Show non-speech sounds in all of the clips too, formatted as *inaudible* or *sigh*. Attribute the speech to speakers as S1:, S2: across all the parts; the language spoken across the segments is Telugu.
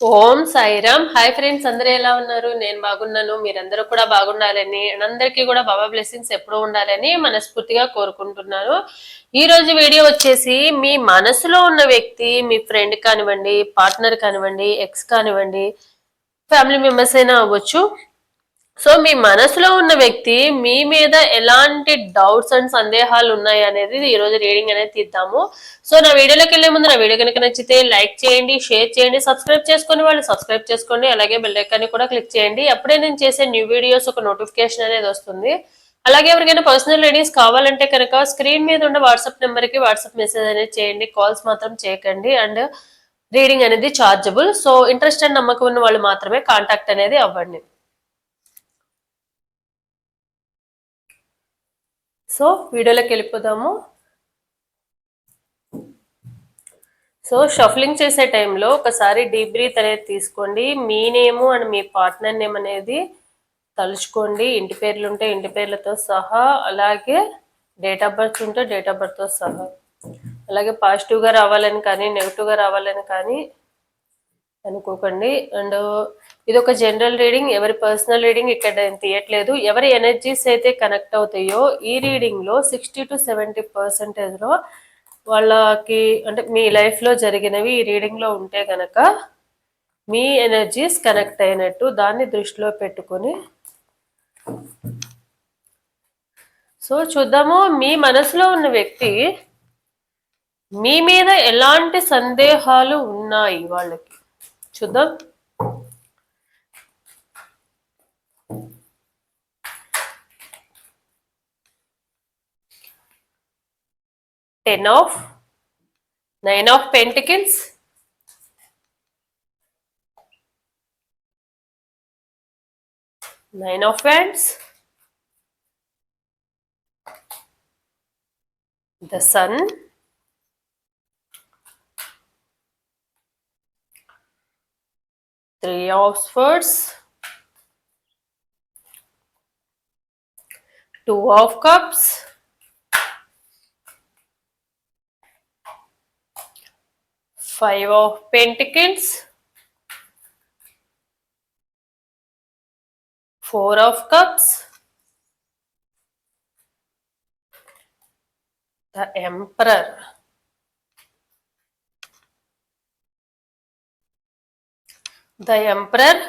S1: ఓం సాయిరామ్. హాయ్ ఫ్రెండ్స్ అందరూ ఎలా ఉన్నారు? నేను బాగున్నాను. మీరందరూ కూడా బాగుండాలని అందరికీ కూడా బాబా బ్లెస్సింగ్స్ ఎప్పుడూ ఉండాలని మనస్ఫూర్తిగా కోరుకుంటున్నాను. ఈ రోజు వీడియో వచ్చేసి మీ మనసులో ఉన్న వ్యక్తి మీ ఫ్రెండ్ కానివ్వండి పార్ట్నర్ కానివ్వండి ఎక్స్ కానివ్వండి ఫ్యామిలీ మెంబర్స్ అయినా అవ్వచ్చు. సో మీ మనసులో ఉన్న వ్యక్తి మీ మీద ఎలాంటి డౌట్స్ అండ్ సందేహాలు ఉన్నాయి అనేది ఈ రోజు రీడింగ్ అనేది తీద్దాము. సో నా వీడియోలోకి వెళ్ళే ముందు నా వీడియో కనుక నచ్చితే లైక్ చేయండి షేర్ చేయండి సబ్స్క్రైబ్ చేసుకుని వాళ్ళు సబ్స్క్రైబ్ చేసుకోండి అలాగే బెల్ కూడా క్లిక్ చేయండి. అప్పుడే నేను చేసే న్యూ వీడియోస్ ఒక నోటిఫికేషన్ అనేది వస్తుంది. అలాగే ఎవరికైనా పర్సనల్ రీడింగ్స్ కావాలంటే కనుక స్క్రీన్ మీద ఉన్న వాట్సాప్ నెంబర్కి వాట్సాప్ మెసేజ్ అనేది చేయండి కాల్స్ మాత్రం చేయకండి అండ్ రీడింగ్ అనేది చార్జబుల్ సో ఇంట్రెస్ట్ అండ్ నమ్మకం ఉన్న వాళ్ళు మాత్రమే కాంటాక్ట్ అనేది అవ్వండి. సో వీడియోలోకి వెళ్ళిపోదాము. సో షఫలింగ్ చేసే టైంలో ఒకసారి డీప్ బ్రీత్ అనేది తీసుకోండి. మీ నేము అండ్ మీ పార్ట్నర్ నేమ్ అనేది తలుచుకోండి. ఇంటి పేర్లు ఉంటే ఇంటి పేర్లతో సహా అలాగే డేట్ ఆఫ్ బర్త్ ఉంటే డేట్ ఆఫ్ బర్త్తో సహా. అలాగే పాజిటివ్గా రావాలని కానీ నెగిటివ్గా రావాలని కానీ అనుకోకండి. అండ్ ఇది ఒక జనరల్ రీడింగ్. ఎవరి పర్సనల్ రీడింగ్ ఇక్కడ నేను తీయట్లేదు. ఎవరి ఎనర్జీస్ అయితే కనెక్ట్ అవుతాయో ఈ రీడింగ్లో సిక్స్టీ టు సెవెంటీ పర్సెంటేజ్లో వాళ్ళకి అంటే మీ లైఫ్లో జరిగినవి ఈ రీడింగ్లో ఉంటే కనుక మీ ఎనర్జీస్ కనెక్ట్ అయినట్టు దాన్ని దృష్టిలో పెట్టుకొని. సో చూద్దాము మీ మనసులో ఉన్న వ్యక్తి మీ మీద ఎలాంటి సందేహాలు ఉన్నాయి వాళ్ళకి? చూద్దాం. 10 of 9 of pentacles. Nine of wands. The sun. Three of swords. Two of cups. Five of pentacles. Four of cups. The emperor. The emperor.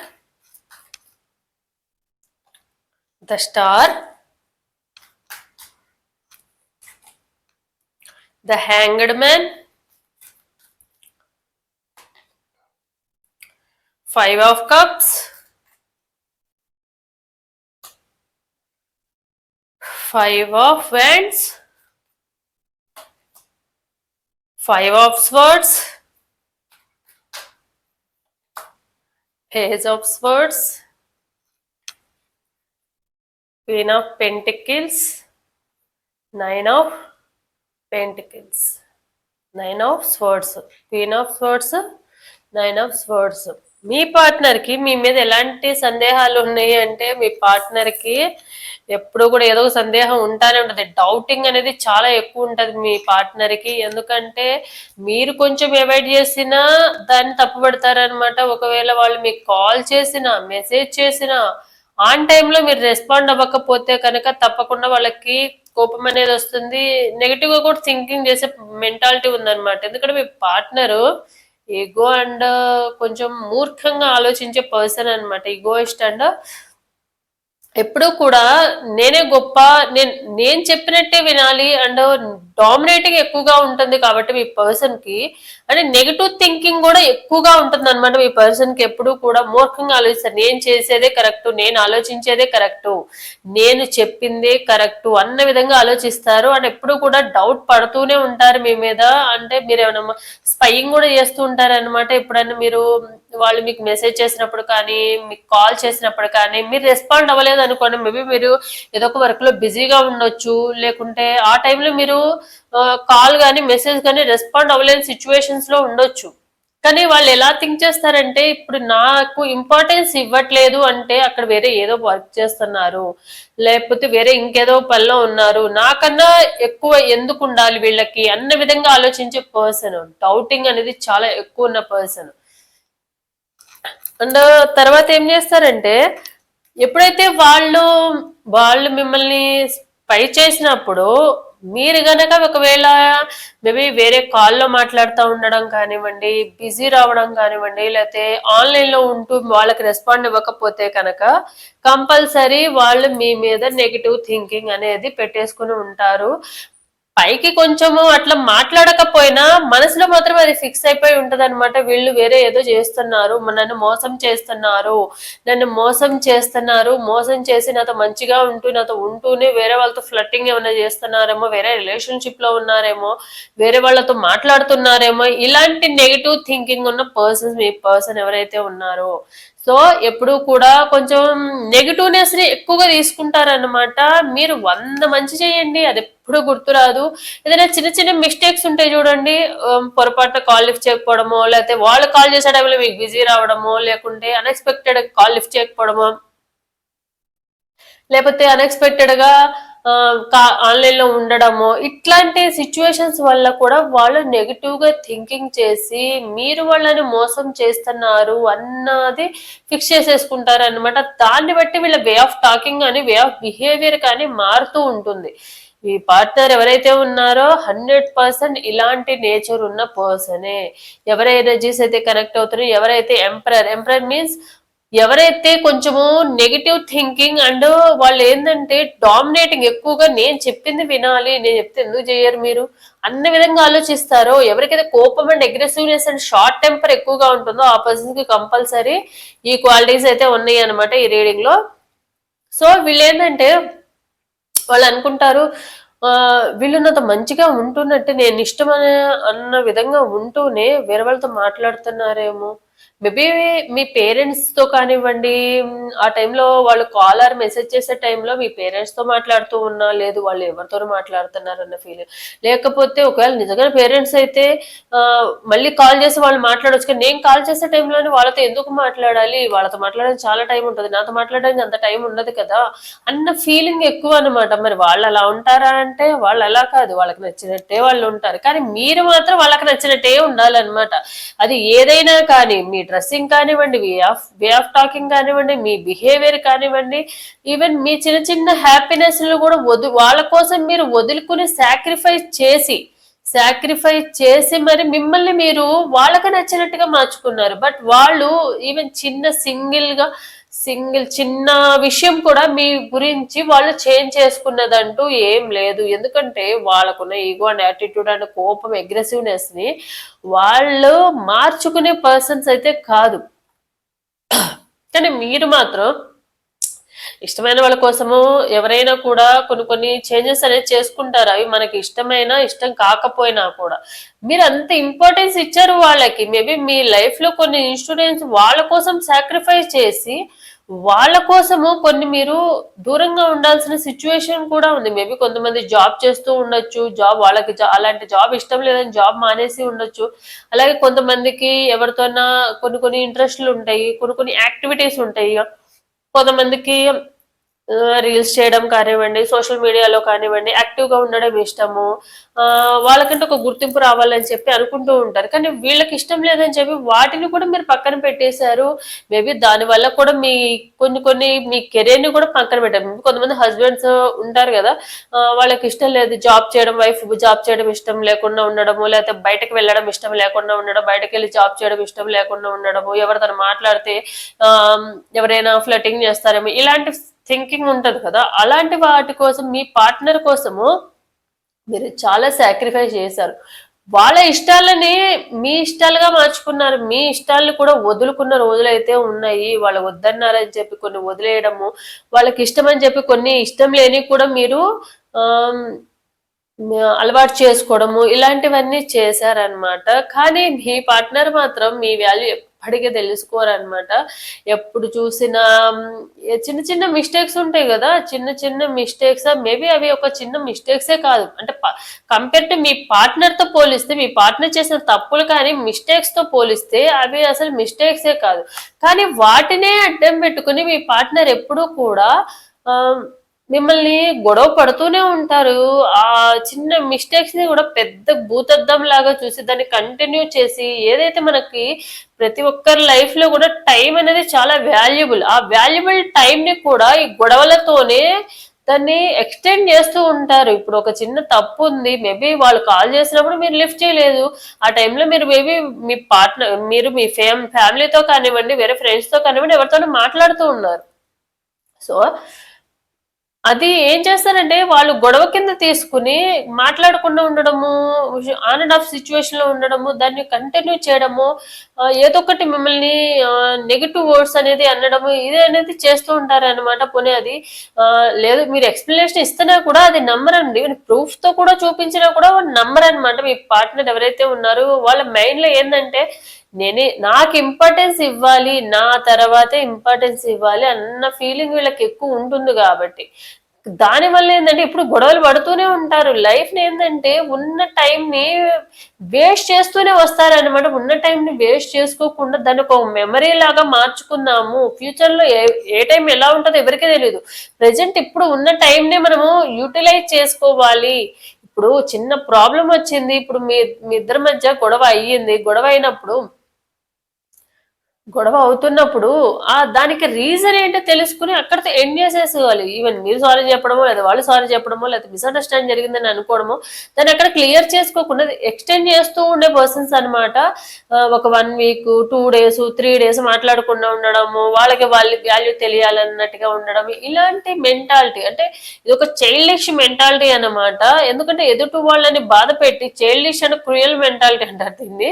S1: The star. The hanged man five of cups. Five of wands. Five of swords. Page of swords. Queen of pentacles. Nine of pentacles. Nine of swords. Queen of swords. Nine of swords. మీ పార్ట్నర్కి మీ మీద ఎలాంటి సందేహాలు ఉన్నాయి అంటే మీ పార్ట్నర్కి ఎప్పుడు కూడా ఏదో ఒక సందేహం ఉంటానే ఉంటది. డౌటింగ్ అనేది చాలా ఎక్కువ ఉంటది మీ పార్ట్నర్కి ఎందుకంటే మీరు కొంచెం అవాయిడ్ చేసినా దాన్ని తప్పుపడతారనమాట ఒకవేళ వాళ్ళు మీకు కాల్ చేసినా మెసేజ్ చేసినా ఆన్ టైంలో మీరు రెస్పాండ్ అవ్వకపోతే కనుక తప్పకుండా వాళ్ళకి కోపం అనేది వస్తుంది. నెగిటివ్గా కూడా థింకింగ్ చేసే మెంటాలిటీ ఉందన్నమాట. ఎందుకంటే మీ పార్ట్నరు ఈగో అండ్ uh, కొంచెం మూర్ఖంగా ఆలోచించే పర్సన్ అనమాట ఈగోయిస్ట్ అండ్ ఎప్పుడూ కూడా నేనే గొప్ప నేను నేను చెప్పినట్టే వినాలి అండ్ డామినేటింగ్ ఎక్కువగా ఉంటుంది కాబట్టి మీ పర్సన్కి అంటే నెగిటివ్ థింకింగ్ కూడా ఎక్కువగా ఉంటుంది అనమాట మీ పర్సన్కి ఎప్పుడు కూడా. మూర్ఖంగా ఆలోచిస్తారు. నేను చేసేదే కరెక్ట్ నేను ఆలోచించేదే కరెక్ట్ నేను చెప్పిందే కరెక్ట్ అన్న విధంగా ఆలోచిస్తారు. అండ్ ఎప్పుడు కూడా డౌట్ పడుతూనే ఉంటారు మీ మీద. అంటే మీరు ఏమైనా స్పయింగ్ కూడా చేస్తూ ఉంటారు అనమాట ఎప్పుడైనా మీరు వాళ్ళు మీకు మెసేజ్ చేసినప్పుడు కానీ మీకు కాల్ చేసినప్పుడు కానీ మీరు రెస్పాండ్ అవ్వలేదు అనుకోండి మేబీ మీరు ఏదో ఒక వర్క్లో బిజీగా ఉండొచ్చు. లేకుంటే ఆ టైంలో మీరు కాల్ కానీ మెసేజ్ కానీ రెస్పాండ్ అవ్వలేని సిచ్యువేషన్స్లో ఉండొచ్చు. కానీ వాళ్ళు ఎలా థింక్ చేస్తారంటే ఇప్పుడు నాకు ఇంపార్టెన్స్ ఇవ్వట్లేదు అంటే అక్కడ వేరే ఏదో వర్క్ చేస్తున్నారు. లేకపోతే వేరే ఇంకేదో పనిలో ఉన్నారు. నాకన్నా ఎక్కువ ఎందుకు ఉండాలి వీళ్ళకి? అన్న విధంగా ఆలోచించే పర్సన్ డౌటింగ్ అనేది చాలా ఎక్కువ ఉన్న పర్సన్ అండ్ తర్వాత ఏం చేస్తారంటే ఎప్పుడైతే వాళ్ళు వాళ్ళు మిమ్మల్ని పై చేసినప్పుడు మీరు గనక ఒకవేళ మేబీ వేరే కాల్లో మాట్లాడుతూ ఉండడం కానివ్వండి బిజీ రావడం కానివ్వండి లేకపోతే ఆన్లైన్లో ఉంటూ వాళ్ళకి రెస్పాండ్ ఇవ్వకపోతే కనుక కంపల్సరీ వాళ్ళు మీ మీద నెగిటివ్ థింకింగ్ అనేది పెట్టేసుకుని ఉంటారు. పైకి కొంచెము అట్లా మాట్లాడకపోయినా మనసులో మాత్రం అది ఫిక్స్ అయిపోయి ఉంటది అనమాట వీళ్ళు వేరే ఏదో చేస్తున్నారు నన్ను మోసం చేస్తున్నారు నన్ను మోసం చేస్తున్నారు మోసం చేసి నాతో మంచిగా ఉంటూ నాతో ఉంటూనే వేరే వాళ్ళతో ఫ్లట్టింగ్ ఏమైనా చేస్తున్నారేమో వేరే రిలేషన్షిప్లో ఉన్నారేమో వేరే వాళ్ళతో మాట్లాడుతున్నారేమో ఇలాంటి నెగిటివ్ థింకింగ్ ఉన్న పర్సన్స్ మీ పర్సన్ ఎవరైతే ఉన్నారో సో ఎప్పుడు కూడా కొంచెం నెగిటివ్నెస్ని ఎక్కువగా తీసుకుంటారనమాట మీరు వంద మంచి చేయండి అది ఎప్పుడు గుర్తురాదు. ఏదైనా చిన్న చిన్న మిస్టేక్స్ ఉంటాయి చూడండి పొరపాటున కాల్ లిఫ్ట్ చేయకపోవడమో లేకపోతే వాళ్ళు కాల్ చేసే టైంలో మీకు బిజీ రావడమో లేకుంటే అన్ఎక్స్పెక్టెడ్ కాల్ లిఫ్ట్ చేయకపోవడమో లేకపోతే అన్ఎక్స్పెక్టెడ్గా ఆన్లైన్లో ఉండడము ఇట్లాంటి సిచ్యువేషన్స్ వల్ల కూడా వాళ్ళు నెగిటివ్గా థింకింగ్ చేసి మీరు వాళ్ళని మోసం చేస్తున్నారు అన్నది ఫిక్స్ చేసేసుకుంటారు అనమాట దాన్ని బట్టి వీళ్ళ వే ఆఫ్ టాకింగ్ కానీ వే ఆఫ్ బిహేవియర్ కానీ మారుతూ ఉంటుంది. మీ పార్ట్నర్ ఎవరైతే ఉన్నారో హండ్రెడ్ పర్సెంట్ ఇలాంటి నేచర్ ఉన్న పర్సనే ఎవరి ఎనర్జీస్ అయితే కనెక్ట్ అవుతున్నారో ఎవరైతే ఎంప్రర్ ఎంప్రర్ మీన్స్ ఎవరైతే కొంచెము నెగిటివ్ థింకింగ్ అండ్ వాళ్ళు ఏంటంటే డామినేటింగ్ ఎక్కువగా నేను చెప్పింది వినాలి నేను చెప్తే ఎందుకు చేయరు మీరు? అన్ని విధంగా ఆలోచిస్తారో ఎవరికైతే కోపం and aggressiveness and short temper ఎక్కువగా ఉంటుందో ఆ పర్సన్కి కంపల్సరీ ఈ క్వాలిటీస్ అయితే ఉన్నాయి అనమాట ఈ రీడింగ్లో. సో వీళ్ళు ఏంటంటే వాళ్ళు అనుకుంటారు వీళ్ళున్నంత వీళ్ళు నాతో మంచిగా ఉంటున్నట్టు నేను ఇష్టం అన్న విధంగా ఉంటూనే వేరే వాళ్ళతో మాట్లాడుతున్నారేమో. మేబీ మీ పేరెంట్స్తో కానివ్వండి ఆ టైంలో వాళ్ళు కాల్ ఆర్ మెసేజ్ చేసే టైంలో మీ పేరెంట్స్తో మాట్లాడుతూ ఉన్నా లేదు వాళ్ళు ఎవరితో మాట్లాడుతున్నారు అన్న ఫీలింగ్ లేకపోతే ఒకవేళ నిజంగా పేరెంట్స్ అయితే మళ్ళీ కాల్ చేసి వాళ్ళు మాట్లాడొచ్చు. కానీ నేను కాల్ చేసే టైంలోనే వాళ్ళతో ఎందుకు మాట్లాడాలి? వాళ్ళతో మాట్లాడడానికి చాలా టైం ఉంటుంది. నాతో మాట్లాడడానికి అంత టైం ఉండదు కదా అన్న ఫీలింగ్ ఎక్కువ అనమాట మరి వాళ్ళు అలా ఉంటారా అంటే వాళ్ళు అలా కాదు. వాళ్ళకి నచ్చినట్టే వాళ్ళు ఉంటారు. కానీ మీరు మాత్రం వాళ్ళకి నచ్చినట్టే ఉండాలన్నమాట. అది ఏదైనా కానీ మీ డ్రెస్సింగ్ కానివ్వండి way of way of talking కానివ్వండి మీ బిహేవియర్ కానివ్వండి ఈవెన్ మీ చిన్న చిన్న హ్యాపీనెస్లు కూడా వదు వాళ్ళ కోసం మీరు వదులుకుని సాక్రిఫైస్ చేసి సాక్రిఫైస్ చేసి మరి మిమ్మల్ని మీరు వాళ్ళకి నచ్చినట్టుగా మార్చుకున్నారు. బట్ వాళ్ళు ఈవెన్ చిన్న సింగిల్గా సింగిల్ చిన్న విషయం కూడా మీ గురించి వాళ్ళు చేంజ్ చేసుకున్నదంటూ ఏం లేదు. ఎందుకంటే వాళ్ళకున్న ఈగో అండ్ యాటిట్యూడ్ అండ్ కోపం అగ్రెసివ్నెస్ని వాళ్ళు మార్చుకునే పర్సన్స్ అయితే కాదు. కానీ మీరు మాత్రం ఇష్టమైన వాళ్ళ కోసము ఎవరైనా కూడా కొన్ని కొన్ని చేంజెస్ అనేది చేసుకుంటారు. అవి మనకి ఇష్టమైన ఇష్టం కాకపోయినా కూడా. మీరు అంత ఇంపార్టెన్స్ ఇచ్చారు వాళ్ళకి. మేబీ మీ లైఫ్లో కొన్ని ఇన్సూరెన్స్ వాళ్ళ కోసం సాక్రిఫైస్ చేసి వాళ్ళ కోసము కొన్ని మీరు దూరంగా ఉండాల్సిన సిచ్యువేషన్ కూడా ఉంది. మేబీ కొంతమంది జాబ్ చేస్తూ ఉండొచ్చు జాబ్ వాళ్ళకి అలాంటి జాబ్ ఇష్టం లేదని జాబ్ మానేసి ఉండొచ్చు. అలాగే కొంతమందికి ఎవరితోనా కొన్ని కొన్ని ఇంట్రెస్ట్లు ఉంటాయి కొన్ని కొన్ని యాక్టివిటీస్ ఉంటాయి. కొంతమందికి రీల్స్ చేయడం కానివ్వండి సోషల్ మీడియాలో కానివ్వండి యాక్టివ్గా ఉండడం ఇష్టము. వాళ్ళకంటే ఒక గుర్తింపు రావాలని చెప్పి అనుకుంటూ ఉంటారు. కానీ వీళ్ళకి ఇష్టం లేదని చెప్పి వాటిని కూడా మీరు పక్కన పెట్టేశారు. మేబీ దానివల్ల కూడా మీ కొన్ని కొన్ని మీ కెరీర్ని కూడా పక్కన పెట్టారు. కొంతమంది హస్బెండ్స్ ఉంటారు కదా వాళ్ళకి ఇష్టం లేదు జాబ్ చేయడం వైఫ్ జాబ్ చేయడం ఇష్టం లేకుండా ఉండడము లేకపోతే బయటకు వెళ్ళడం ఇష్టం లేకుండా ఉండడం బయటకు వెళ్ళి జాబ్ చేయడం ఇష్టం లేకుండా ఉండడము ఎవరితో మాట్లాడితే ఎవరైనా ఫ్లటింగ్ చేస్తారేమో ఇలాంటి థింకింగ్ ఉంటుంది కదా. అలాంటి వాటి కోసం మీ పార్ట్నర్ కోసము మీరు చాలా సాక్రిఫైస్ చేశారు. వాళ్ళ ఇష్టాలని మీ ఇష్టాలుగా మార్చుకున్నారు. మీ ఇష్టాలను కూడా వదులుకున్న రోజులైతే ఉన్నాయి. వాళ్ళు వద్దన్నారని చెప్పి కొన్ని వదిలేయడము వాళ్ళకి ఇష్టం అని చెప్పి కొన్ని ఇష్టం లేని కూడా మీరు అలవాటు చేసుకోవడము ఇలాంటివన్నీ చేశారనమాట కానీ మీ పార్ట్నర్ మాత్రం మీ వాల్యూ ఎప్పటికీ తెలుసుకోరనమాట ఎప్పుడు చూసినా చిన్న చిన్న మిస్టేక్స్ ఉంటాయి కదా చిన్న చిన్న మిస్టేక్స్ మేబీ అవి ఒక చిన్న మిస్టేక్సే కాదు. అంటే కంపేర్ టు మీ పార్ట్నర్తో పోలిస్తే మీ పార్ట్నర్ చేసిన తప్పులు కానీ మిస్టేక్స్తో పోలిస్తే అవి అసలు మిస్టేక్సే కాదు. కానీ వాటినే అడ్డం పెట్టుకుని మీ పార్ట్నర్ ఎప్పుడూ కూడా ఆ, మిమ్మల్ని గొడవ పడుతూనే ఉంటారు. ఆ చిన్న మిస్టేక్స్ని కూడా పెద్ద భూతద్దం లాగా చూసి దాన్ని కంటిన్యూ చేసి ఏదైతే మనకి ప్రతి ఒక్కరి లైఫ్లో కూడా టైం అనేది చాలా వాల్యుబుల్ ఆ వాల్యుబుల్ టైం ని కూడా ఈ గొడవలతోనే దాన్ని ఎక్స్టెండ్ చేస్తూ ఉంటారు. ఇప్పుడు ఒక చిన్న తప్పు ఉంది మేబీ వాళ్ళు కాల్ చేసినప్పుడు మీరు లిఫ్ట్ చేయలేదు. ఆ టైంలో మీరు మేబీ మీ పార్ట్నర్ మీరు మీ ఫేమ్ ఫ్యామిలీతో కానివ్వండి వేరే ఫ్రెండ్స్తో కానివ్వండి ఎవరితోనూ మాట్లాడుతూ ఉన్నారు. సో అది ఏం చేస్తారంటే వాళ్ళు గొడవ కింద తీసుకుని మాట్లాడకుండా ఉండడము ఆన్ అండ్ ఆఫ్ సిచ్యువేషన్లో ఉండడము దాన్ని కంటిన్యూ చేయడము ఏదో ఒకటి మిమ్మల్ని నెగిటివ్ వర్డ్స్ అనేది అనడము ఇది అనేది చేస్తూ ఉంటారు అనమాట పోనీ అది. లేదు మీరు ఎక్స్ప్లెనేషన్ ఇస్తున్నా కూడా అది నమ్మరండి. ప్రూఫ్తో కూడా చూపించినా కూడా నంబర్ అనమాట మీ పార్ట్నర్ ఎవరైతే ఉన్నారో వాళ్ళ మైండ్లో ఏంటంటే నేనే నాకు ఇంపార్టెన్స్ ఇవ్వాలి నా తర్వాతే ఇంపార్టెన్స్ ఇవ్వాలి అన్న ఫీలింగ్ వీళ్ళకి ఎక్కువ ఉంటుంది కాబట్టి. దాని వల్ల ఏంటంటే ఇప్పుడు గొడవలు పడుతూనే ఉంటారు. లైఫ్ ఏంటంటే ఉన్న టైంని వేస్ట్ చేస్తూనే వస్తారనమాట ఉన్న టైంని వేస్ట్ చేసుకోకుండా దాన్ని ఒక మెమరీ లాగా మార్చుకుందాము. ఫ్యూచర్లో ఏ ఏ టైం ఎలా ఉంటుందో ఎవరికీ తెలియదు ప్రజెంట్ ఇప్పుడు ఉన్న టైంని మనము యూటిలైజ్ చేసుకోవాలి. ఇప్పుడు చిన్న ప్రాబ్లం వచ్చింది. ఇప్పుడు మీ మీ ఇద్దరి మధ్య గొడవ అయ్యింది. గొడవ అయినప్పుడు గొడవ అవుతున్నప్పుడు ఆ దానికి రీజన్ ఏంటో తెలుసుకుని అక్కడితో ఎండ్ చేసేసుకోవాలి ఈవెన్ మీరు సారీ చెప్పడమో లేదా వాళ్ళు సారీ చెప్పడమో లేదా మిస్అండర్స్టాండ్ జరిగిందని అనుకోవడమో దాన్ని అక్కడ క్లియర్ చేసుకోకుండా ఎక్స్టెండ్ చేస్తూ ఉండే పర్సన్స్ అనమాట ఒక one week two days three days మాట్లాడకుండా ఉండడము వాళ్ళకి వాళ్ళ వాల్యూ తెలియాలన్నట్టుగా ఉండడం ఇలాంటి మెంటాలిటీ అంటే ఇది ఒక చైల్డిష్ మెంటాలిటీ అనమాట ఎందుకంటే ఎదుటి వాళ్ళని బాధ పెట్టి చైల్డిష్ అంటే క్రూయల్ మెంటాలిటీ అంటారు దీన్ని.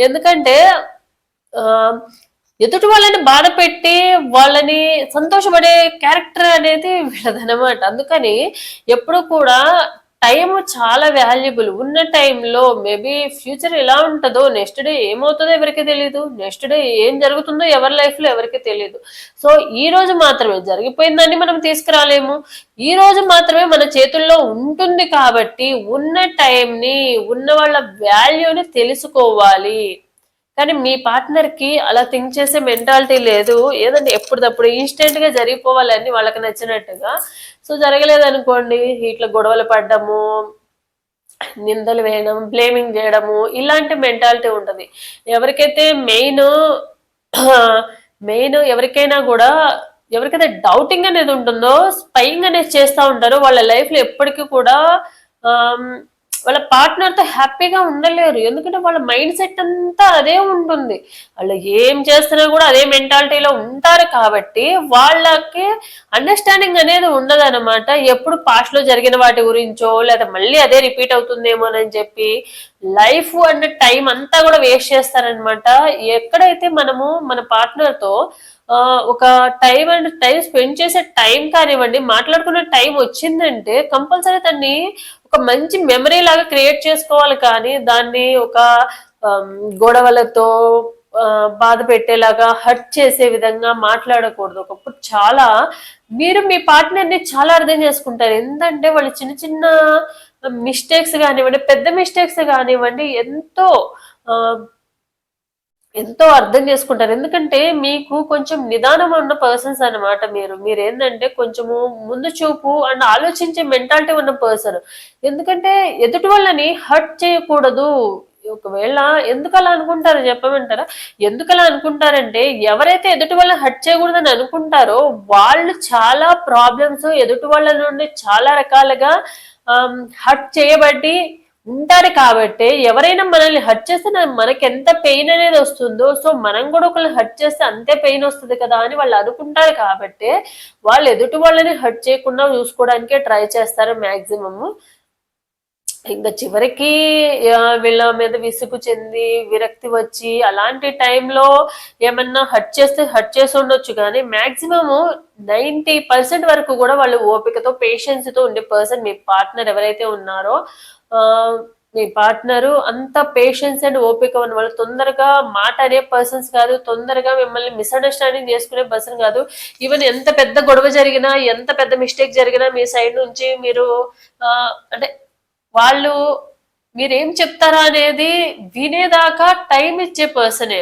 S1: ఎందుకంటే ఆ, ఎదుటి వాళ్ళని బాధ పెట్టి వాళ్ళని సంతోషపడే క్యారెక్టర్ అనేది వీళ్ళదనమాట అందుకని ఎప్పుడు కూడా టైం చాలా వాల్యుబుల్. ఉన్న టైంలో మేబీ ఫ్యూచర్ ఎలా ఉంటుందో నెక్స్ట్ డే ఏమవుతుందో ఎవరికి తెలియదు నెక్స్ట్ డే ఏం జరుగుతుందో ఎవరి లైఫ్లో ఎవరికి తెలియదు సో ఈ రోజు మాత్రమే జరిగిపోయిందని మనం తీసుకురాలేము. ఈ రోజు మాత్రమే మన చేతుల్లో ఉంటుంది కాబట్టి ఉన్న టైంని ఉన్న వాళ్ళ వాల్యూని తెలుసుకోవాలి. కానీ మీ పార్ట్నర్కి అలా థింక్ చేసే మెంటాలిటీ లేదు. ఏదంటే ఎప్పుడప్పుడు ఇన్స్టెంట్గా జరిగిపోవాలని వాళ్ళకి నచ్చినట్టుగా. సో జరగలేదు అనుకోండి ఇట్లా గొడవలు పడ్డము నిందలు వేయడం బ్లేమింగ్ చేయడము ఇలాంటి మెంటాలిటీ ఉంటుంది. ఎవరికైతే మెయిన్ మెయిన్ *clears throat* ఎవరికైనా కూడా ఎవరికైతే డౌటింగ్ అనేది ఉంటుందో స్పైయింగ్ అనేది చేస్తూ ఉంటారో వాళ్ళ లైఫ్లో ఎప్పటికీ కూడా వాళ్ళ పార్ట్నర్తో హ్యాపీగా ఉండలేరు. ఎందుకంటే వాళ్ళ మైండ్ సెట్ అంతా అదే ఉంటుంది. వాళ్ళు ఏం చేస్తున్నా కూడా అదే మెంటాలిటీలో ఉంటారు కాబట్టి వాళ్ళకి అండర్స్టాండింగ్ అనేది ఉండదు అనమాట ఎప్పుడు పాస్ట్లో జరిగిన వాటి గురించో లేదా మళ్ళీ అదే రిపీట్ అవుతుందేమోనని చెప్పి లైఫ్ అండ్ టైం అంతా కూడా వేస్ట్ చేస్తారనమాట ఎక్కడైతే మనము మన పార్ట్నర్తో ఒక టైం అండ్ టైం స్పెండ్ చేసే టైం కానివ్వండి మాట్లాడుకునే టైం వచ్చిందంటే కంపల్సరీ దాన్ని ఒక మంచి మెమరీ లాగా క్రియేట్ చేసుకోవాలి కానీ దాన్ని ఒక um, గొడవలతో బాధ పెట్టేలాగా హర్ట్ చేసే విధంగా మాట్లాడకూడదు. ఒకప్పుడు చాలా మీరు మీ పార్ట్నర్ని చాలా అర్థం చేసుకుంటారు. ఎందుకంటే వాళ్ళు చిన్న చిన్న um, మిస్టేక్స్ కానివ్వండి పెద్ద మిస్టేక్స్ కానివ్వండి ఎంతో ఎంతో అర్థం చేసుకుంటారు. ఎందుకంటే మీకు కొంచెం నిదానం ఉన్న పర్సన్స్ అనమాట మీరు. మీరు ఏంటంటే కొంచెము ముందు చూపు అండ్ ఆలోచించే మెంటాలిటీ ఉన్న పర్సన్ ఎందుకంటే ఎదుటి వాళ్ళని హర్ట్ చేయకూడదు. ఒకవేళ ఎందుకు అలా అనుకుంటారు చెప్పమంటారా? ఎందుకు అలా అనుకుంటారంటే ఎవరైతే ఎదుటి వాళ్ళని హర్ట్ చేయకూడదని అనుకుంటారో వాళ్ళు చాలా ప్రాబ్లమ్స్ ఎదుటి వాళ్ళ నుండి చాలా రకాలుగా హర్ట్ చేయబడి ఉంటారు కాబట్టి ఎవరైనా మనల్ని హర్ట్ చేస్తే మనకి ఎంత పెయిన్ అనేది వస్తుందో సో మనం కూడా ఒకరిని హర్ట్ చేస్తే అంతే పెయిన్ వస్తుంది కదా అని వాళ్ళు అనుకుంటారు కాబట్టి వాళ్ళు ఎదుటి వాళ్ళని హర్ట్ చేయకుండా చూసుకోవడానికే ట్రై చేస్తారు మ్యాక్సిమమ్ ఇంకా చివరికి వీళ్ళ మీద విసుగు చెంది విరక్తి వచ్చి అలాంటి టైంలో ఏమన్నా హర్ట్ చేస్తే హర్ట్ చేసి ఉండొచ్చు కానీ మ్యాక్సిమమ్ నైంటీ పర్సెంట్ వరకు కూడా వాళ్ళు ఓపికతో పేషెన్స్తో ఉండే పర్సన్ మీ పార్ట్నర్ ఎవరైతే ఉన్నారో మీ పార్ట్నరు అంత పేషెన్స్ అండ్ ఓపిక ఉన్న వాళ్ళు. తొందరగా మాట అనే పర్సన్స్ కాదు. తొందరగా మిమ్మల్ని మిస్అండర్స్టాండింగ్ చేసుకునే పర్సన్ కాదు. ఈవెన్ ఎంత పెద్ద గొడవ జరిగినా ఎంత పెద్ద మిస్టేక్ జరిగినా మీ సైడ్ నుంచి మీరు ఆ, అంటే వాళ్ళు మీరేం చెప్తారా అనేది వినేదాకా టైం ఇచ్చే పర్సనే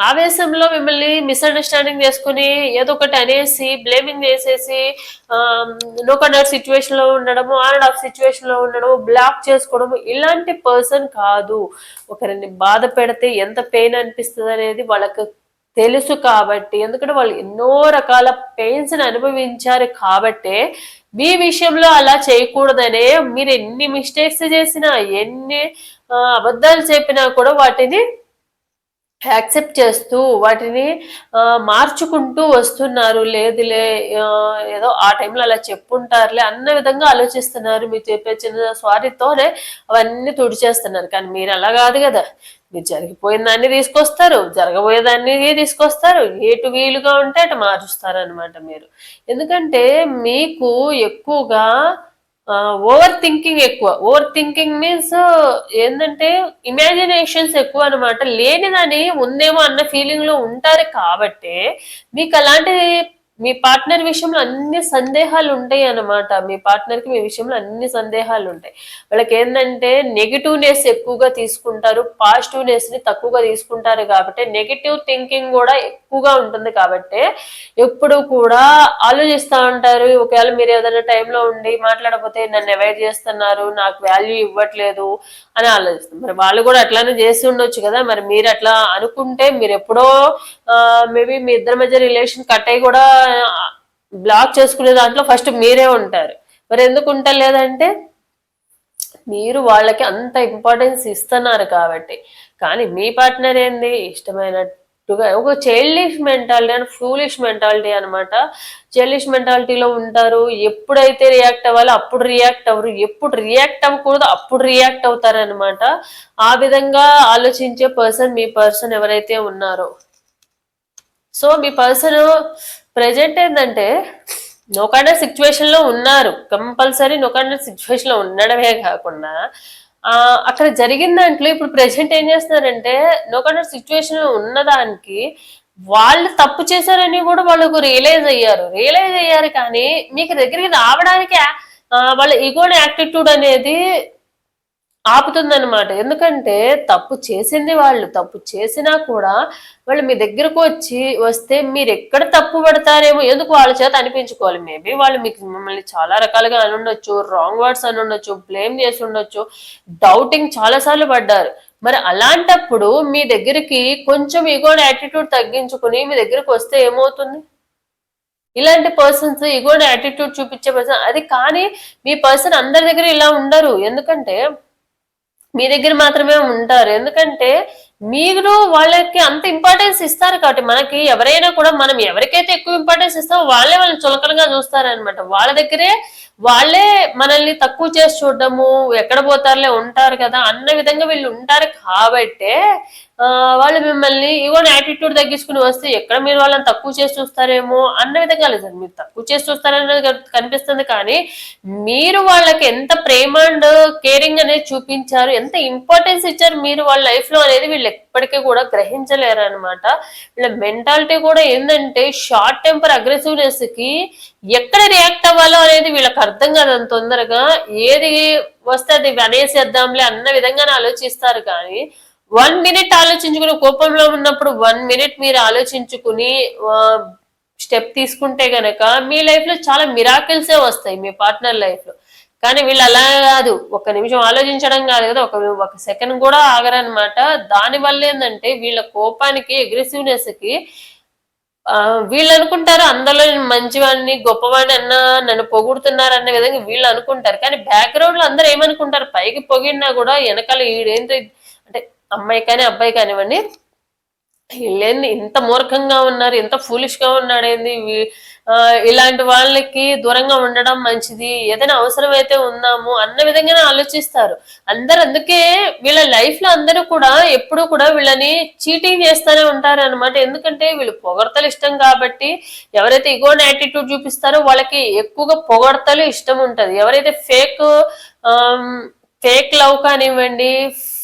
S1: ఆవేశంలో మిమ్మల్ని మిస్అండర్స్టాండింగ్ చేసుకుని ఏదో ఒకటి అనేసి బ్లేమింగ్ చేసేసి నో కన్నర్ సిచ్యువేషన్లో ఉండడము ఆన్ ఆఫ్ సిచ్యువేషన్లో ఉండడము బ్లాక్ చేసుకోవడము ఇలాంటి పర్సన్ కాదు. ఒకరిని బాధ పెడితే ఎంత పెయిన్ అనిపిస్తుంది అనేది వాళ్ళకు తెలుసు కాబట్టి ఎందుకంటే వాళ్ళు ఎన్నో రకాల పెయిన్స్ని అనుభవించారు కాబట్టే మీ విషయంలో అలా చేయకూడదనే మీరు ఎన్ని మిస్టేక్స్ చేసినా ఎన్ని అబద్ధాలు చెప్పినా కూడా వాటిని యాక్సెప్ట్ చేస్తూ వాటిని మార్చుకుంటూ వస్తున్నారు. లేదులే ఏదో ఆ టైంలో అలా చెప్పుంటారులే అన్న విధంగా ఆలోచిస్తున్నారు. మీరు చెప్పే చిన్న స్వారీతోనే అవన్నీ తుడిచేస్తున్నారు. కానీ మీరు అలా కాదు కదా. మీరు జరిగిపోయిన దాన్ని తీసుకొస్తారు. జరగబోయే దాన్ని తీసుకొస్తారు. ఎటు వీలుగా ఉంటే అటు మారుస్తారు అనమాట మీరు. ఎందుకంటే మీకు ఎక్కువగా ఓవర్ థింకింగ్ ఎక్కువ. ఓవర్ థింకింగ్ మీన్స్ ఏంటంటే ఇమాజినేషన్స్ ఎక్కువ అనమాట లేనిదని ఉందేమో అన్న ఫీలింగ్లో ఉంటారు కాబట్టి మీకు అలాంటి మీ పార్ట్నర్ విషయంలో అన్ని సందేహాలు ఉంటాయి అన్నమాట. మీ పార్ట్నర్కి మీ విషయంలో అన్ని సందేహాలు ఉంటాయి. వాళ్ళకి ఏంటంటే నెగిటివ్నెస్ ఎక్కువగా తీసుకుంటారు పాజిటివ్నెస్ని తక్కువగా తీసుకుంటారు కాబట్టి నెగిటివ్ థింకింగ్ కూడా ఎక్కువగా ఉంటుంది కాబట్టి ఎప్పుడు కూడా ఆలోచిస్తూ ఉంటారు. ఒకవేళ మీరు ఏదైనా టైంలో ఉండి మాట్లాడకపోతే నన్ను అవాయిడ్ చేస్తున్నారు నాకు వాల్యూ ఇవ్వట్లేదు అని ఆలోచిస్తారు. మరి వాళ్ళు కూడా అట్లానే చేసి ఉండొచ్చు కదా. మరి మీరు అట్లా అనుకుంటే మీరు ఎప్పుడో మేబీ మీ ఇద్దరి మధ్య రిలేషన్ కట్ అయ్యి కూడా బ్లాక్ చేసుకునే దాంట్లో ఫస్ట్ మీరే ఉంటారు. మరి ఎందుకు ఉంటలేదంటే మీరు వాళ్ళకి అంత ఇంపార్టెన్స్ ఇస్తున్నారు కాబట్టి. కానీ మీ పార్ట్నర్ ఏంది? ఇష్టమైనట్టుగా ఒక childish mentality and foolish mentality అనమాట చైల్డిష్ మెంటాలిటీలో ఉంటారు. ఎప్పుడైతే రియాక్ట్ అవ్వాలో అప్పుడు రియాక్ట్ అవ్వరు. ఎప్పుడు రియాక్ట్ అవ్వకూడదు అప్పుడు రియాక్ట్ అవుతారనమాట ఆ విధంగా ఆలోచించే పర్సన్ మీ పర్సన్ ఎవరైతే ఉన్నారో. సో మీ పర్సన్ ప్రజెంట్ ఏంటంటే నోకాండ సిచ్యువేషన్లో ఉన్నారు. కంపల్సరీ నోకాండ సిచ్యువేషన్లో ఉండడమే కాకుండా ఆ అక్కడ జరిగిన దాంట్లో ఇప్పుడు ప్రజెంట్ ఏం చేస్తున్నారంటే నోకాండ సిచ్యువేషన్లో ఉన్నదానికి వాళ్ళు తప్పు చేశారని కూడా వాళ్ళకు రియలైజ్ అయ్యారు. రియలైజ్ అయ్యారు కానీ మీకు దగ్గరికి రావడానికి వాళ్ళ ఈగోని యాటిట్యూడ్ అనేది ఆపుతుందన్నమాట. ఎందుకంటే తప్పు చేసింది వాళ్ళు. తప్పు చేసినా కూడా వాళ్ళు మీ దగ్గరకు వచ్చి వస్తే మీరు ఎక్కడ తప్పు పడతారేమో ఎందుకు వాళ్ళ చేత అనిపించుకోవాలి? మేబీ వాళ్ళు మీకు మిమ్మల్ని చాలా రకాలుగా అనుండొచ్చు రాంగ్ వర్డ్స్ అనుండొచ్చు బ్లేమ్ చేసి ఉండొచ్చు డౌటింగ్ చాలాసార్లు పడ్డారు. మరి అలాంటప్పుడు మీ దగ్గరికి కొంచెం ఈగోని యాటిట్యూడ్ తగ్గించుకుని మీ దగ్గరకు వస్తే ఏమవుతుంది? ఇలాంటి పర్సన్స్ ఈగోని యాటిట్యూడ్ చూపించే పర్సన్ అది కానీ మీ పర్సన్ అందరి దగ్గర ఇలా ఉండరు. ఎందుకంటే మీ దగ్గర మాత్రమే ఉంటారు. ఎందుకంటే మీరు వాళ్ళకి అంత ఇంపార్టెన్స్ ఇస్తారు కాబట్టి మనకి ఎవరైనా కూడా మనం ఎవరికైతే ఎక్కువ ఇంపార్టెన్స్ ఇస్తామో వాళ్ళే వాళ్ళని చులకనగా చూస్తారనమాట వాళ్ళ దగ్గరే వాళ్ళే మనల్ని తక్కువ చేసి చూడడము ఎక్కడ పోతారులే ఉంటారు కదా అన్న విధంగా వీళ్ళు ఉంటారు కాబట్టే వాళ్ళు మిమ్మల్ని ఇవో యాటిట్యూడ్ తగ్గించుకుని వస్తే ఎక్కడ మీరు వాళ్ళని తక్కువ చేసి చూస్తారేమో అన్న విధంగా లేదు మీరు తక్కువ చేసి చూస్తారనేది కనిపిస్తుంది కానీ మీరు వాళ్ళకి ఎంత ప్రేమ అండ్ కేరింగ్ అనేది చూపించారు ఎంత ఇంపార్టెన్స్ ఇచ్చారు మీరు వాళ్ళ లైఫ్లో అనేది వీళ్ళు ఇప్పటికీ కూడా గ్రహించలేరు అనమాట వీళ్ళ మెంటాలిటీ కూడా ఏంటంటే షార్ట్ టెంపర్ అగ్రెసివ్నెస్కి ఎక్కడ రియాక్ట్ అవ్వాలో అనేది వీళ్ళకి అర్థం కాదు అంత తొందరగా. ఏది వస్తే అది అనేసేద్దాంలే అన్న విధంగానే ఆలోచిస్తారు కానీ వన్ మినిట్ ఆలోచించుకుని కోపంలో ఉన్నప్పుడు వన్ మినిట్ మీరు ఆలోచించుకుని స్టెప్ తీసుకుంటే గనక మీ లైఫ్లో చాలా మిరాకిల్సే వస్తాయి మీ పార్ట్నర్ లైఫ్లో కానీ వీళ్ళు అలా కాదు. ఒక నిమిషం ఆలోచించడం కాదు కదా ఒక ఒక సెకండ్ కూడా ఆగరనమాట. దాని వల్ల ఏంటంటే వీళ్ళ కోపానికి అగ్రెసివ్నెస్కి వీళ్ళు అనుకుంటారు అందులో నేను మంచివాడిని గొప్పవాడిని అన్న నన్ను పొగుడుతున్నారు అనే విధంగా వీళ్ళు అనుకుంటారు. కానీ బ్యాక్గ్రౌండ్లో అందరూ ఏమనుకుంటారు? పైకి పొగిడినా కూడా వెనకాల ఈడేంటి? అంటే అమ్మాయి కానీ అబ్బాయి కానివ్వండి వీళ్ళేంది? ఇంత మూర్ఖంగా ఉన్నారు ఇంత ఫూలిష్గా ఉన్నాడేంది? వీ- ఇలాంటి వాళ్ళకి దూరంగా ఉండడం మంచిది. ఏదైనా అవసరమైతే ఉందాము అన్న విధంగానే ఆలోచిస్తారు. అందరు అందుకే వీళ్ళ లైఫ్లో అందరూ కూడా ఎప్పుడూ కూడా వీళ్ళని చీటింగ్ చేస్తూనే ఉంటారు అనమాట ఎందుకంటే వీళ్ళు పొగడతలు ఇష్టం కాబట్టి ఎవరైతే ఇగోన్ యాటిట్యూడ్ చూపిస్తారో వాళ్ళకి ఎక్కువగా పొగడతలు ఇష్టం ఉంటది. ఎవరైతే ఫేక్ ఫేక్ లవ్ కానివ్వండి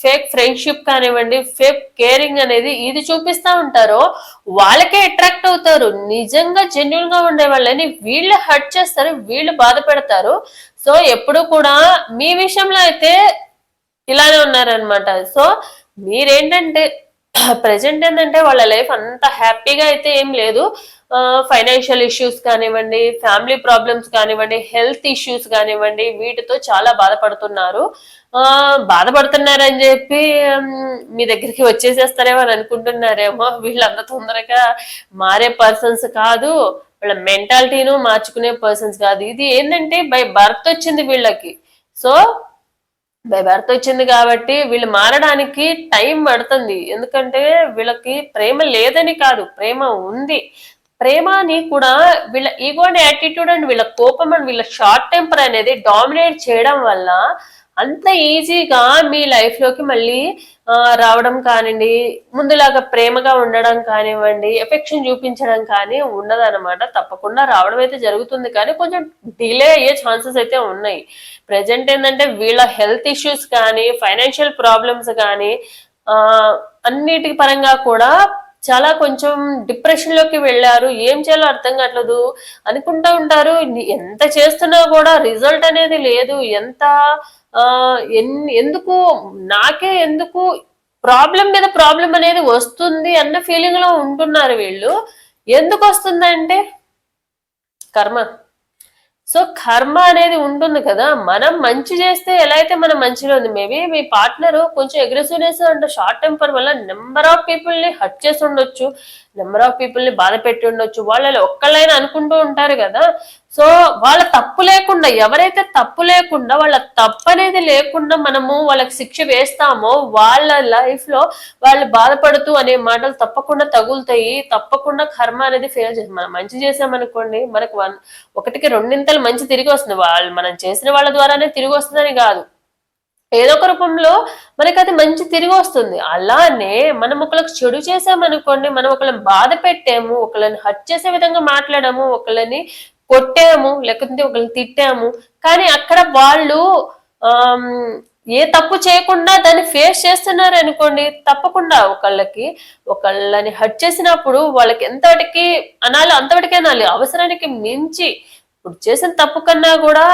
S1: ఫేక్ ఫ్రెండ్షిప్ కానివ్వండి ఫేక్ కేరింగ్ అనేది ఇది చూపిస్తా ఉంటారో వాళ్ళకే అట్రాక్ట్ అవుతారు. నిజంగా జెన్యున్గా ఉండే వాళ్ళని వీళ్ళు హర్ట్ చేస్తారు వీళ్ళు బాధ పెడతారు. సో ఎప్పుడు కూడా మీ విషయంలో అయితే ఇలానే ఉన్నారనమాట సో మీరేంటంటే *clears throat* ప్రజెంట్ ఏంటంటే వాళ్ళ లైఫ్ అంత హ్యాపీగా అయితే ఏం లేదు. ఫైనాన్షియల్ ఇష్యూస్ కానివ్వండి ఫ్యామిలీ ప్రాబ్లమ్స్ కానివ్వండి హెల్త్ ఇష్యూస్ కానివ్వండి వీటితో చాలా బాధపడుతున్నారు. బాధపడుతున్నారని చెప్పి మీ దగ్గరికి వచ్చేసేస్తారేమో అని అనుకుంటున్నారేమో. వీళ్ళు అంత తొందరగా మారే పర్సన్స్ కాదు. వాళ్ళ మెంటాలిటీను మార్చుకునే పర్సన్స్ కాదు. ఇది ఏంటంటే బై బర్త్ వచ్చింది వీళ్ళకి. సో బై బర్త్ వచ్చింది కాబట్టి వీళ్ళు మారడానికి టైం పడుతుంది. ఎందుకంటే వీళ్ళకి ప్రేమ లేదని కాదు. ప్రేమ ఉంది. ప్రేమని కూడా వీళ్ళ ఈగో అనే యాటిట్యూడ్ అండ్ వీళ్ళ కోపం అండ్ వీళ్ళ షార్ట్ టెంపర్ అనేది డామినేట్ చేయడం వల్ల అంత ఈజీగా మీ లైఫ్లోకి మళ్ళీ రావడం కానివ్వండి ముందులాగా ప్రేమగా ఉండడం కానివ్వండి ఎఫెక్షన్ చూపించడం కానీ ఉండదన్నమాట. తప్పకుండా రావడం అయితే జరుగుతుంది. కానీ కొంచెం డిలే అయ్యే ఛాన్సెస్ అయితే ఉన్నాయి. ప్రజెంట్ ఏంటంటే వీళ్ళ హెల్త్ ఇష్యూస్ కానీ ఫైనాన్షియల్ ప్రాబ్లమ్స్ కానీ అన్నిటి పరంగా కూడా చాలా కొంచెం డిప్రెషన్లోకి వెళ్ళారు. ఏం చేయాలో అర్థం కావట్లేదు. అనుకుంటా ఉంటారు. ఎంత చేస్తున్నా కూడా రిజల్ట్ అనేది లేదు. ఎంత ఎందుకు నాకే ఎందుకు ప్రాబ్లం మీద ప్రాబ్లం అనేది వస్తుంది అన్న ఫీలింగ్లో ఉంటున్నారు వీళ్ళు. ఎందుకు వస్తుందంటే కర్మ. సో కర్మ అనేది ఉంటుంది కదా మనం మంచి చేస్తే ఎలా అయితే మనం మంచిగా ఉంది? మేబీ మీ పార్ట్నర్ కొంచెం అగ్రెసివ్నెస్ అంటే షార్ట్ టెంపర్ వల్ల నెంబర్ ఆఫ్ పీపుల్ని హట్ చేసి ఉండొచ్చు నెంబర్ ఆఫ్ పీపుల్ని బాధ పెట్టి ఉండొచ్చు వాళ్ళు ఒక్కళ్ళైనా అనుకుంటూ ఉంటారు కదా సో వాళ్ళ తప్పు లేకుండా ఎవరైతే తప్పు లేకుండా వాళ్ళ తప్పు అనేది లేకుండా మనము వాళ్ళకి శిక్ష వేస్తామో వాళ్ళ లైఫ్లో వాళ్ళు బాధపడుతూ అనే మాటలు తప్పకుండా తగులుతాయి. తప్పకుండా కర్మ అనేది ఫెయిల్ చేస్తుంది మనం మంచి చేసామనుకోండి మనకు వన్ ఒకటికి రెండింతలు మంచి తిరిగి వస్తుంది. వాళ్ళు మనం చేసిన వాళ్ళ ద్వారానే తిరిగి వస్తుందని కాదు. ఏదో ఒక రూపంలో మనకి అది మంచి తిరిగి వస్తుంది. అలానే మనం ఒకళ్ళకి చెడు చేసామనుకోండి మనం ఒకళ్ళని బాధ పెట్టాము ఒకళ్ళని హట్ చేసే విధంగా మాట్లాడాము ఒకళ్ళని కొట్టాము లేకపోతే ఒకళ్ళని తిట్టాము. కానీ అక్కడ వాళ్ళు ఏ తప్పు చేయకుండా దాన్ని ఫేస్ చేస్తున్నారు అనుకోండి తప్పకుండా ఒకళ్ళకి ఒకళ్ళని హట్ చేసినప్పుడు వాళ్ళకి ఎంతవటికి అనాలి అంతటికే అనాలి. అవసరానికి మించి ఇప్పుడు చేసిన తప్పు కన్నా కూడా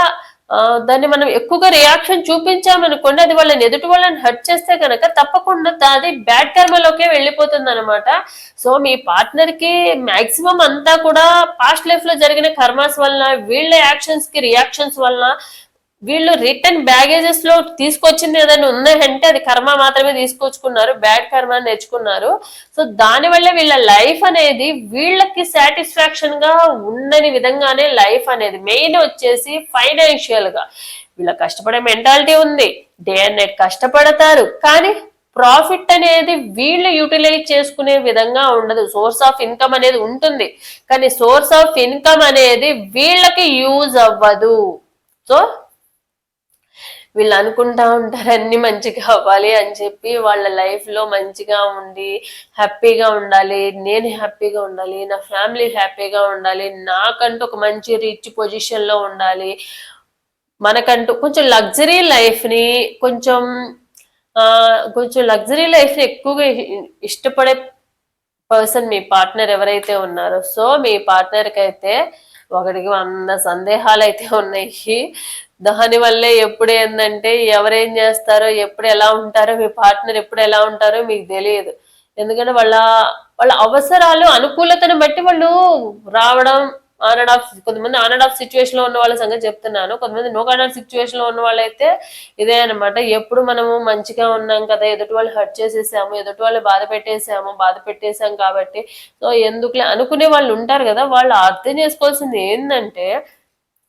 S1: దాన్ని మనం ఎక్కువగా రియాక్షన్ చూపించామనుకోండి అది వాళ్ళని ఎదుటి వాళ్ళని హర్ట్ చేస్తే కనుక తప్పకుండా అది బ్యాడ్ కర్మలోకే వెళ్ళిపోతుంది అనమాట సో మీ పార్ట్నర్కి మాక్సిమం అంతా కూడా పాస్ట్ లైఫ్లో జరిగిన కర్మాస్ వలన వీళ్ళ యాక్షన్స్కి రియాక్షన్స్ వలన వీళ్ళు రిటర్న్ బ్యాగేజెస్లో తీసుకొచ్చింది ఏదైనా ఉందంటే అది కర్మ మాత్రమే తీసుకొచ్చుకున్నారు బ్యాడ్ కర్మ నేర్చుకున్నారు సో దాని వల్ల వీళ్ళ లైఫ్ అనేది వీళ్ళకి సాటిస్ఫాక్షన్గా ఉండని విధంగానే లైఫ్ అనేది మెయిన్ వచ్చేసి ఫైనాన్షియల్గా. వీళ్ళ కష్టపడే మెంటాలిటీ ఉంది డే అండ్ నైట్ కష్టపడతారు కానీ ప్రాఫిట్ అనేది వీళ్ళు యూటిలైజ్ చేసుకునే విధంగా ఉండదు. సోర్స్ ఆఫ్ ఇన్కమ్ అనేది ఉంటుంది కానీ సోర్స్ ఆఫ్ ఇన్కమ్ అనేది వీళ్ళకి యూజ్ అవ్వదు. సో వీళ్ళు అనుకుంటా ఉంటారు అన్ని మంచిగా అవ్వాలి అని చెప్పి వాళ్ళ లైఫ్లో మంచిగా ఉండి హ్యాపీగా ఉండాలి. నేను హ్యాపీగా ఉండాలి. నా ఫ్యామిలీ హ్యాపీగా ఉండాలి. నాకంటూ ఒక మంచి రిచ్ పొజిషన్లో ఉండాలి. మనకంటూ కొంచెం లగ్జరీ లైఫ్ని కొంచెం ఆ కొంచెం లగ్జరీ లైఫ్ని ఎక్కువగా ఇష్టపడే పర్సన్ మీ పార్ట్నర్ ఎవరైతే ఉన్నారో సో మీ పార్ట్నర్కి అయితే ఒకటికి వంద సందేహాలు అయితే ఉన్నాయి. దాని వల్లే ఎప్పుడు ఏంటంటే ఎవరేం చేస్తారో ఎప్పుడు ఎలా ఉంటారో మీ పార్ట్నర్ ఎప్పుడు ఎలా ఉంటారో మీకు తెలియదు. ఎందుకంటే వాళ్ళ వాళ్ళ అవసరాలు అనుకూలతను బట్టి వాళ్ళు రావడం ఆన్ అండ్ ఆఫ్ కొంతమంది ఆన్ అండ్ ఆఫ్ సిచ్యువేషన్లో ఉన్న వాళ్ళ సంగతి చెప్తున్నాను. కొంతమంది నో కాన్ ఆఫ్ సిచ్యువేషన్లో ఉన్న వాళ్ళైతే ఇదే అన్నమాట. ఎప్పుడు మనము మంచిగా ఉన్నాం కదా ఎదుటి వాళ్ళు హర్ట్ చేసేసాము ఎదుటి వాళ్ళు బాధ పెట్టేసాము బాధ పెట్టేసాం కాబట్టి. సో ఎందుకులే అనుకునే వాళ్ళు ఉంటారు కదా వాళ్ళు అర్థం చేసుకోవాల్సింది ఏంటంటే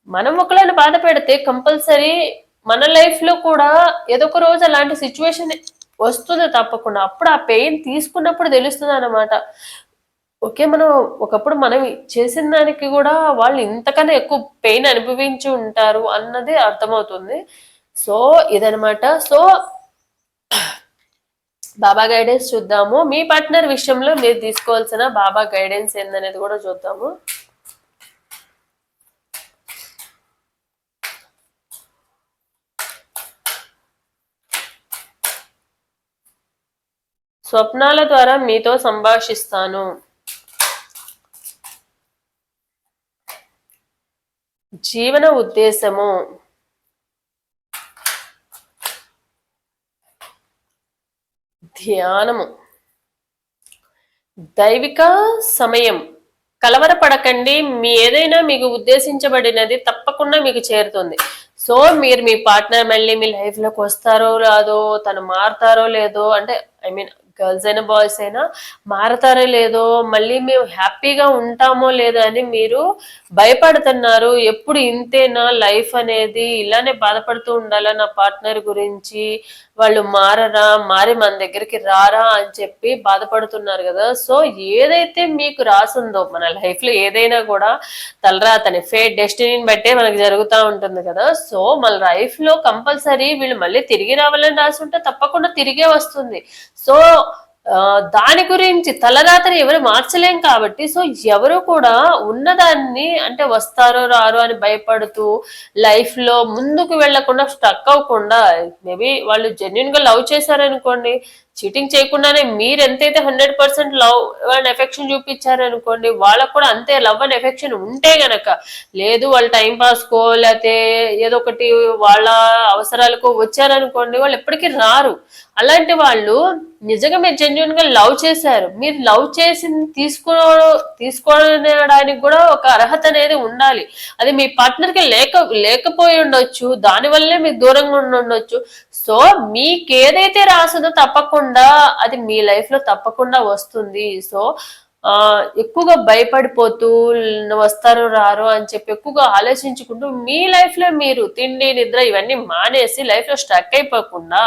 S1: మనం ఒకళ్ళని బాధ పెడితే కంపల్సరీ మన లైఫ్లో కూడా ఏదో ఒక రోజు అలాంటి సిచ్యువేషన్ వస్తుంది తప్పకుండా. అప్పుడు ఆ పెయిన్ తీసుకున్నప్పుడు తెలుస్తుంది అనమాట ఓకే మనం ఒకప్పుడు మనం చేసిన దానికి కూడా వాళ్ళు ఇంతకన్నా ఎక్కువ పెయిన్ అనుభవించి ఉంటారు అన్నది అర్థమవుతుంది. సో ఇదనమాట సో బాబా గైడెన్స్ చూద్దాము. మీ పార్ట్నర్ విషయంలో మీరు తీసుకోవాల్సిన బాబా గైడెన్స్ ఏందనేది కూడా చూద్దాము. స్వప్నాల ద్వారా మీతో సంభాషిస్తాను. జీవన ఉద్దేశము. ధ్యానము. దైవిక సమయం. కలవరపడకండి మీ ఏదైనా మీకు ఉద్దేశించబడినది తప్పకుండా మీకు చేరుతుంది. సో మీరు మీ పార్ట్నర్ మళ్ళీ మీ లైఫ్లోకి వస్తారో రాదో తను మారుతారో లేదో అంటే ఐ మీన్ గర్ల్స్ అయినా బాయ్స్ అయినా మారతారో లేదో మళ్ళీ మేము హ్యాపీగా ఉంటామో లేదో అని మీరు భయపడుతున్నారు. ఎప్పుడు ఇంతేనా లైఫ్ అనేది? ఇలానే బాధపడుతూ ఉండాలా నా పార్ట్నర్ గురించి? వాళ్ళు మారరా మారి మన దగ్గరికి రారా అని చెప్పి బాధపడుతున్నారు కదా. సో ఏదైతే మీకు రాసుందో మన లైఫ్లో ఏదైనా కూడా తలరాతని ఫేట్ డెస్టినీని బట్టే మనకి జరుగుతూ ఉంటుంది కదా. సో మన లైఫ్లో కంపల్సరీ వీళ్ళు మళ్ళీ తిరిగి రావాలని రాసి ఉంటే తప్పకుండా తిరిగే వస్తుంది. సో దాని గురించి తలరాతని ఎవరు మార్చలేం కాబట్టి సో ఎవరు కూడా ఉన్నదాన్ని అంటే వస్తారో రారో అని భయపడుతూ లైఫ్లో ముందుకు వెళ్ళకుండా స్టక్ అవ్వకుండా మేబీ వాళ్ళు జెన్యున్గా లవ్ చేశారనుకోండి చీటింగ్ చేయకుండానే మీరు ఎంతైతే hundred percent love and affection చూపించారనుకోండి వాళ్ళకు కూడా అంతే లవ్ అండ్ ఎఫెక్షన్ ఉంటే గనక లేదు వాళ్ళు టైం పాస్కో లేకపోతే ఏదో ఒకటి వాళ్ళ అవసరాలకు వచ్చారనుకోండి వాళ్ళు ఎప్పటికీ రారు. అలాంటి వాళ్ళు నిజంగా మీరు జెన్యున్గా లవ్ చేశారు. మీరు లవ్ చేసి తీసుకో తీసుకోవడానికి కూడా ఒక అర్హత అనేది ఉండాలి. అది మీ పార్ట్నర్కి లేక లేకపోయి ఉండొచ్చు దానివల్లే మీరు దూరంగా ఉండొచ్చు. సో మీకు ఏదైతే రాసిందో తప్పకుండా అది మీ లైఫ్లో తప్పకుండా వస్తుంది. సో ఆ ఎక్కువగా భయపడిపోతూ వస్తారు రారు అని చెప్పి ఎక్కువగా ఆలోచించుకుంటూ మీ లైఫ్లో మీరు తిండి నిద్ర ఇవన్నీ మానేసి లైఫ్లో స్ట్రక్ అయిపోకుండా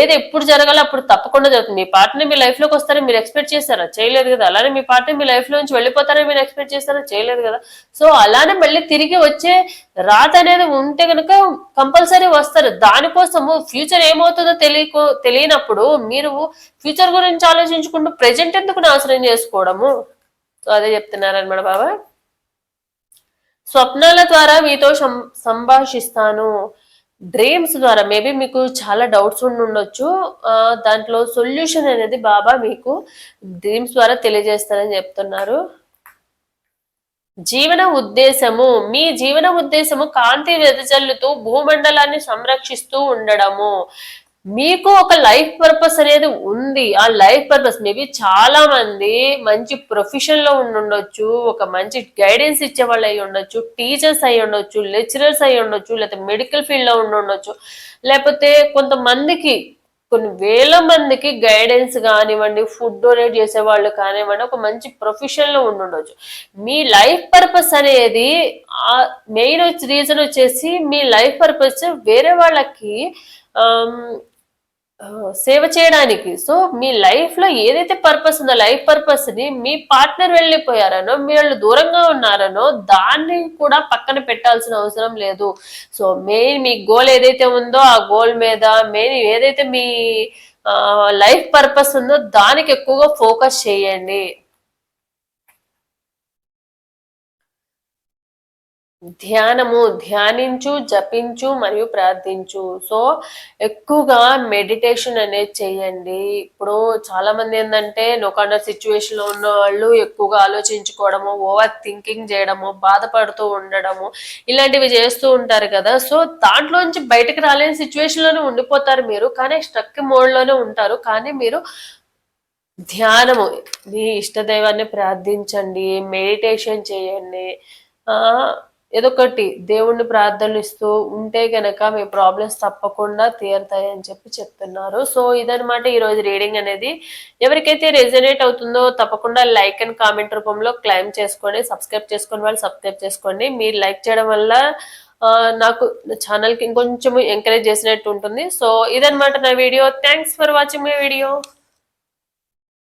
S1: ఏది ఎప్పుడు జరగాలో అప్పుడు తప్పకుండా జరుగుతుంది. మీ పార్ట్నర్ మీ లైఫ్లోకి వస్తారని మీరు ఎక్స్పెక్ట్ చేస్తారా చేయలేదు కదా. అలానే మీ పార్ట్నర్ మీ లైఫ్లో నుంచి వెళ్ళిపోతారని మీరు ఎక్స్పెక్ట్ చేస్తారా చేయలేదు కదా. సో అలానే మళ్ళీ తిరిగి వచ్చే రాత అనేది ఉంటే కనుక కంపల్సరీ వస్తారు. దానికోసము ఫ్యూచర్ ఏమవుతుందో తెలియకో తెలియనప్పుడు మీరు ఫ్యూచర్ గురించి ఆలోచించుకుంటూ ప్రజెంట్ ఎందుకు నాశనం చేసుకోవడము? సో అదే చెప్తున్నారనమాట బాబా. స్వప్నాల ద్వారా మీతో సంభాషిస్తాను. డ్రీమ్స్ ద్వారా మేబీ మీకు చాలా డౌట్స్ ఉండి ఉండొచ్చు. దాంట్లో సొల్యూషన్ అనేది బాబా మీకు డ్రీమ్స్ ద్వారా తెలియజేస్తారని చెప్తున్నారు. జీవన ఉద్దేశము మీ జీవన ఉద్దేశము కాంతి వెదజల్లుతూ భూమండలాన్ని సంరక్షిస్తూ ఉండడము. మీకు ఒక లైఫ్ పర్పస్ అనేది ఉంది. ఆ లైఫ్ పర్పస్ మేబీ చాలా మంది మంచి ప్రొఫెషన్లో ఉండొచ్చు ఒక మంచి గైడెన్స్ ఇచ్చే వాళ్ళు అయి ఉండొచ్చు టీచర్స్ అయి ఉండొచ్చు లెక్చరర్స్ అయి ఉండొచ్చు లేకపోతే మెడికల్ ఫీల్డ్లో ఉండొచ్చు లేకపోతే కొంతమందికి కొన్ని వేల మందికి గైడెన్స్ కానివ్వండి ఫుడ్ డొనేట్ చేసే వాళ్ళు కానివ్వండి ఒక మంచి ప్రొఫెషన్లో ఉండుండొచ్చు. మీ లైఫ్ పర్పస్ అనేది మెయిన్ రీజన్ వచ్చేసి మీ లైఫ్ పర్పస్ వేరే వాళ్ళకి um, సేవ చేయడానికి. సో మీ లైఫ్లో ఏదైతే పర్పస్ ఉందో లైఫ్ పర్పస్ని మీ పార్ట్నర్ వెళ్ళిపోయారనో మీరు దూరంగా ఉన్నారనో దాన్ని కూడా పక్కన పెట్టాల్సిన అవసరం లేదు. సో మెయిన్ మీ గోల్ ఏదైతే ఉందో ఆ గోల్ మీద మెయిన్ ఏదైతే మీ లైఫ్ పర్పస్ ఉందో దానికి ఎక్కువగా ఫోకస్ చేయండి. ధ్యానము ధ్యానించు జపించు మరియు ప్రార్థించు. సో ఎక్కువగా మెడిటేషన్ అనేది చేయండి. ఇప్పుడు చాలా మంది ఏంటంటే నొకాండ సిచ్యువేషన్లో ఉన్న వాళ్ళు ఎక్కువగా ఆలోచించుకోవడము ఓవర్ థింకింగ్ చేయడము బాధపడుతూ ఉండడము ఇలాంటివి చేస్తూ ఉంటారు కదా. సో దాంట్లోంచి బయటకు రాలేని సిచ్యువేషన్లోనే ఉండిపోతారు మీరు. కానీ స్ట్రక్ మోడ్లోనే ఉంటారు. కానీ మీరు ధ్యానము మీ ఇష్టదైవాన్ని ప్రార్థించండి మెడిటేషన్ చేయండి. ఏదో ఒకటి దేవుణ్ణి ప్రార్థనలు ఇస్తూ ఉంటే గనక మీ ప్రాబ్లమ్స్ తప్పకుండా తీరుతాయి అని చెప్పి చెప్తున్నారు. సో ఇదనమాట ఈరోజు రీడింగ్ అనేది. ఎవరికైతే రెజనేట్ అవుతుందో తప్పకుండా లైక్ అండ్ కామెంట్ రూపంలో క్లైమ్ చేసుకోండి సబ్స్క్రైబ్ చేసుకుని వాళ్ళు సబ్స్క్రైబ్ చేసుకోండి. మీరు లైక్ చేయడం వల్ల నాకు ఛానల్కి ఇంకొంచెం ఎంకరేజ్ చేసినట్టు ఉంటుంది. సో ఇదనమాట నా video. Thanks for watching my video.